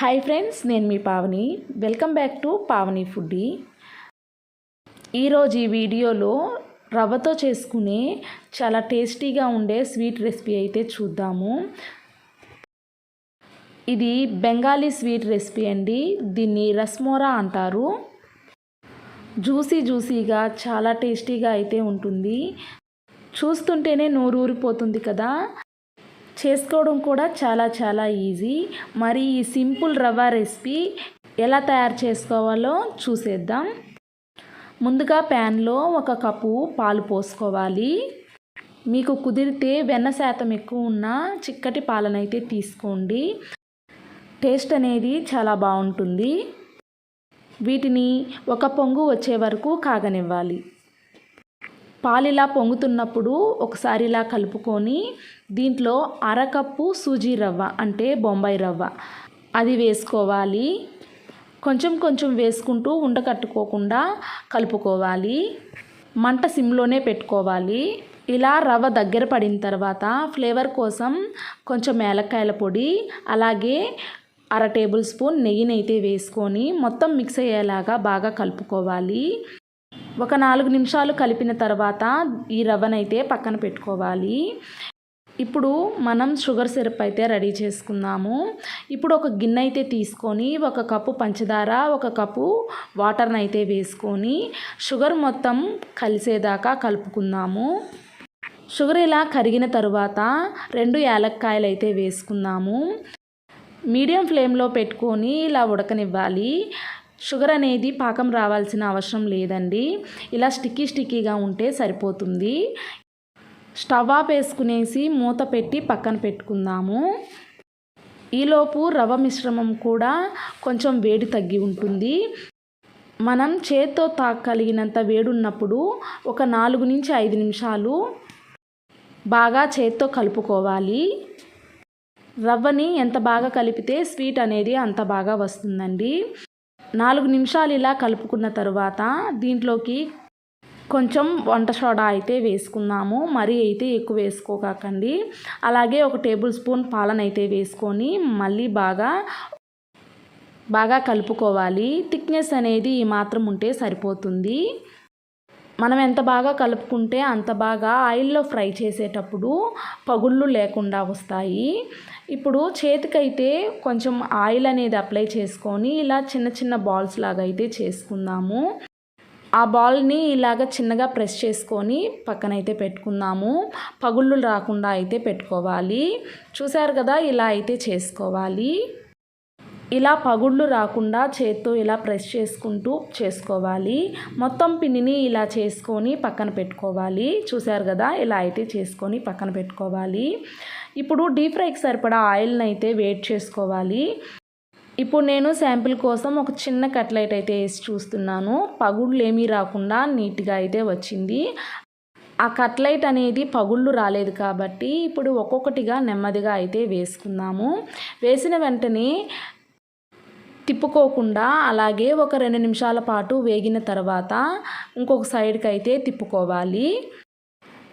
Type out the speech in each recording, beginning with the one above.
Hi friends నేను మీ Pavani. Welcome back to Pavani foodie ఈరోజు ఈ వీడియోలో రవ్వతో చేసుకునే చాలా టేస్టీగా ఉండే స్వీట్ రెసిపీ అయితే చూద్దాము. ఇది బెంగాలీ స్వీట్ రెసిపీ అండి. దీన్ని రస్మోరా అంటారు. జ్యూసీ జ్యూసీగా చాలా టేస్టీగా అయితే ఉంటుంది. చూస్తుంటేనే నోరు ఊరిపోతుంది కదా. చేసుకోవడం కూడా చాలా చాలా ఈజీ. మరి ఈ సింపుల్ రవ్వ రెసిపీ ఎలా తయారు చేసుకోవాలో చూసేద్దాం. ముందుగా ప్యాన్లో ఒక కప్పు పాలు పోసుకోవాలి. మీకు కుదిరితే వెన్న శాతం ఎక్కువ ఉన్న చిక్కటి పాలనైతే తీసుకోండి. టేస్ట్ అనేది చాలా బాగుంటుంది. వీటిని ఒక పొంగు వచ్చే వరకు కాగనివ్వాలి. పాలు ఇలా పొంగుతున్నప్పుడు ఒకసారి ఇలా కలుపుకొని దీంట్లో అరకప్పు సూజీ రవ్వ అంటే బొంబాయి రవ్వ. అది వేసుకోవాలి. కొంచెం కొంచెం వేసుకుంటూ ఉండకట్టుకోకుండా కలుపుకోవాలి. మంట సిమ్లోనే పెట్టుకోవాలి. ఇలా రవ్వ దగ్గర పడిన తర్వాత ఫ్లేవర్ కోసం కొంచెం ఏలక్కాయల పొడి అలాగే అర టేబుల్ స్పూన్ నెయ్యినైతే వేసుకొని మొత్తం మిక్స్ అయ్యేలాగా బాగా కలుపుకోవాలి. ఒక నాలుగు నిమిషాలు కలిపిన తర్వాత ఈ రవ్వనైతే పక్కన పెట్టుకోవాలి. ఇప్పుడు మనం షుగర్ సిరప్ అయితే రెడీ చేసుకుందాము. ఇప్పుడు ఒక గిన్నె అయితే తీసుకొని ఒక కప్పు పంచదార ఒక కప్పు వాటర్ని అయితే వేసుకొని షుగర్ మొత్తం కలిసేదాకా కలుపుకుందాము. షుగర్ ఇలా కరిగిన తరువాత రెండు యాలక్కాయలు అయితే వేసుకుందాము. మీడియం ఫ్లేమ్లో పెట్టుకొని ఇలా ఉడకనివ్వాలి. షుగర్ అనేది పాకం రావాల్సిన అవసరం లేదండి. ఇలా స్టిక్కీ స్టిక్కీగా ఉంటే సరిపోతుంది. స్టవ్ ఆఫ్ వేసుకునేసి మూత పెట్టి పక్కన పెట్టుకుందాము. ఈలోపు రవ్వ మిశ్రమం కూడా కొంచెం వేడి తగ్గి ఉంటుంది. మనం చేత్తో తాకగలిగినంత వేడున్నప్పుడు ఒక నాలుగు నుంచి ఐదు నిమిషాలు బాగా చేత్తో కలుపుకోవాలి. రవ్వని ఎంత బాగా కలిపితే స్వీట్ అనేది అంత బాగా వస్తుందండి. నాలుగు నిమిషాలు ఇలా కలుపుకున్న తర్వాత దీంట్లోకి కొంచెం వంట సోడా అయితే వేసుకుందాము. మరీ అయితే ఎక్కువ వేసుకోకండి అలాగే ఒక టేబుల్ స్పూన్ పాలన అయితే వేసుకొని మళ్ళీ బాగా బాగా కలుపుకోవాలి. థిక్నెస్ అనేది ఈ మాత్రం ఉంటే సరిపోతుంది. మనం ఎంత బాగా కలుపుకుంటే అంత బాగా ఆయిల్లో ఫ్రై చేసేటప్పుడు పగుళ్ళు లేకుండా వస్తాయి. ఇప్పుడు చేతికైతే కొంచెం ఆయిల్ అనేది అప్లై చేసుకొని ఇలా చిన్న చిన్న బాల్స్ లాగా అయితే చేసుకుందాము. ఆ బాల్ని ఇలాగ చిన్నగా ప్రెస్ చేసుకొని పక్కనైతే పెట్టుకుందాము. పగుళ్ళు రాకుండా అయితే పెట్టుకోవాలి. చూసారు కదా ఇలా అయితే చేసుకోవాలి. ఇలా పగుళ్ళు రాకుండా చేత్తో ఇలా ప్రెస్ చేసుకుంటూ చేసుకోవాలి. మొత్తం పిండిని ఇలా చేసుకొని పక్కన పెట్టుకోవాలి. చూసారు కదా ఇలా అయితే చేసుకొని పక్కన పెట్టుకోవాలి. ఇప్పుడు డీప్ ఫ్రైకి సరిపడా ఆయిల్ని అయితే వేట్ చేసుకోవాలి. ఇప్పుడు నేను శాంపిల్ కోసం ఒక చిన్న కట్లైట్ అయితే వేసి చూస్తున్నాను. పగుళ్ళు ఏమీ రాకుండా నీట్గా అయితే వచ్చింది. ఆ కట్లైట్ అనేది పగుళ్ళు రాలేదు కాబట్టి ఇప్పుడు ఒక్కొక్కటిగా నెమ్మదిగా అయితే వేసుకుందాము. వేసిన వెంటనే తిప్పుకోకుండా అలాగే ఒక రెండు నిమిషాల పాటు వేగిన తర్వాత ఇంకొక సైడ్కి అయితే తిప్పుకోవాలి.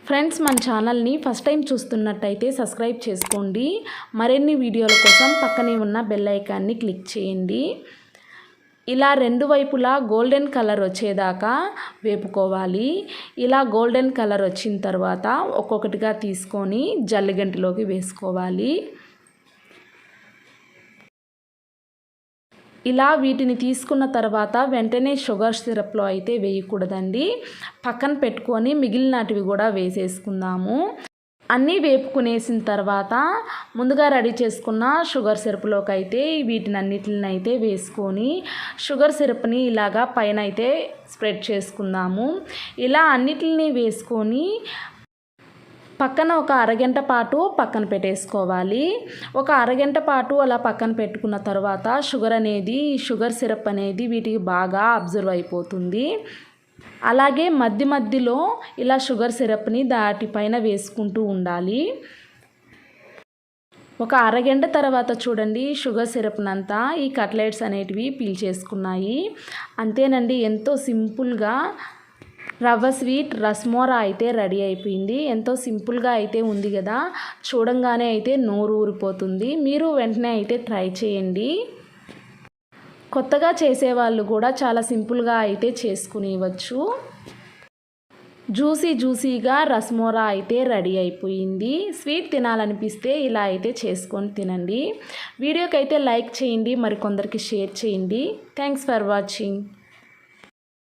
ఫ్రెండ్స్ మన ఛానల్ని ఫస్ట్ టైం చూస్తున్నట్టయితే సబ్స్క్రైబ్ చేసుకోండి. మరిన్ని వీడియోల కోసం పక్కనే ఉన్న బెల్ ఐకాన్ని క్లిక్ చేయండి. ఇలా రెండు వైపులా గోల్డెన్ కలర్ వచ్చేదాకా వేపుకోవాలి. ఇలా గోల్డెన్ కలర్ వచ్చిన తర్వాత ఒక్కొక్కటిగా తీసుకొని జల్లిగంటిలోకి వేసుకోవాలి. ఇలా వీటిని తీసుకున్న తర్వాత వెంటనే షుగర్ సిరప్లో అయితే వేయకూడదండి. పక్కన పెట్టుకొని మిగిలినటివి కూడా వేసేసుకుందాము. అన్నీ వేపుకునేసిన తర్వాత ముందుగా రెడీ చేసుకున్న షుగర్ సిరప్లోకి అయితే వీటిని అన్నిటిని అయితే వేసుకొని షుగర్ సిరప్ని ఇలాగా పైన అయితే స్ప్రెడ్ చేసుకుందాము. ఇలా అన్నిటిని వేసుకొని పక్కన ఒక అరగంట పాటు పక్కన పెట్టేసుకోవాలి. ఒక అరగంట పాటు అలా పక్కన పెట్టుకున్న తర్వాత షుగర్ అనేది షుగర్ సిరప్ అనేది వీటికి బాగా అబ్జర్వ్ అయిపోతుంది. అలాగే మధ్య మధ్యలో ఇలా షుగర్ సిరప్ని దాటిపైన వేసుకుంటూ ఉండాలి. ఒక అరగంట తర్వాత చూడండి షుగర్ సిరప్నంతా ఈ కట్లెట్స్ అనేటివి పీల్చేసుకున్నాయి అంతేనండి ఎంతో సింపుల్గా రవ్వ స్వీట్ రస్మోరా అయితే రెడీ అయిపోయింది. ఎంతో సింపుల్గా అయితే ఉంది కదా. చూడంగానే అయితే నోరు ఊరిపోతుంది. మీరు వెంటనే అయితే ట్రై చేయండి. కొత్తగా చేసేవాళ్ళు కూడా చాలా సింపుల్గా అయితే చేసుకునేవచ్చు జ్యూసీ జ్యూసీగా రస్మోరా అయితే రెడీ అయిపోయింది. స్వీట్ తినాలనిపిస్తే ఇలా అయితే చేసుకొని తినండి. వీడియోకి అయితే లైక్ చేయండి. మరి కొందరికి షేర్ చేయండి. Thanks for watching.